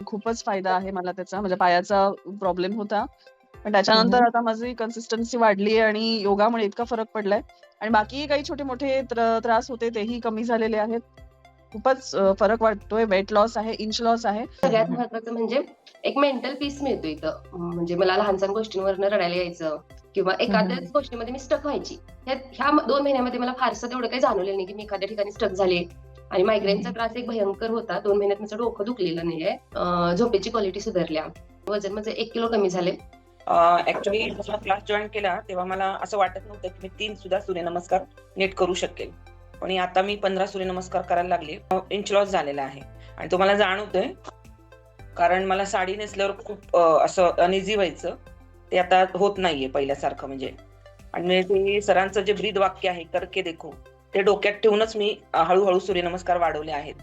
खूपच फायदा आहे मला त्याचा. म्हणजे पायाचा प्रॉब्लेम होता. पण त्याच्यानंतर आता माझी कन्सिस्टन्सी वाढली आहे आणि योगामुळे इतका फरक पडलाय आणि बाकीही काही छोटे-मोठे त्र त्रास होते तेही कमी झालेले आहेत. खूपच फरक वाटतोय. वेट लॉस आहे, इंच लॉस आहे. सगळ्यात महत्वाचं म्हणजे एक मेंटल पीस मिळतो इथं. म्हणजे मला लहान-सहान गोष्टींवरनं रडायला यायचं किंवा एखाद्याच गोष्टीमध्ये मी स्टक व्हायची. ह्या 2 महिन्यामध्ये मला फारसं तेवढं काही जाणवलेलं नाही, की मी एखाद्या ठिकाणी स्टक झाले आणि मायग्रेनचा त्रास एक भयंकर होता. दोन महिन्यात माझं डोकं दुखलेलं नाहीये. झोपेची क्वालिटी सुधारल्या. वजन माझं एक किलो कमी झाले. ऍक्च्युली जेव्हा क्लास जॉईन केला तेव्हा मला असं वाटत नव्हतं की मी तीन सुद्धा सूर्यनमस्कार नीट करू शकेल पण आता मी पंधरा सूर्यनमस्कार करायला लागले इंच लॉस झालेला आहे आणि तो मला जाणवतोय कारण मला साडी नेसल्यावर खूप असं अनइझी व्हायचं ते आता होत नाहीये पहिल्यासारखं म्हणजे आणि ते सरांचं जे ब्रीद वाक्य आहे करके देखो ते डोक्यात ठेवूनच मी हळूहळू सूर्यनमस्कार वाढवले आहेत.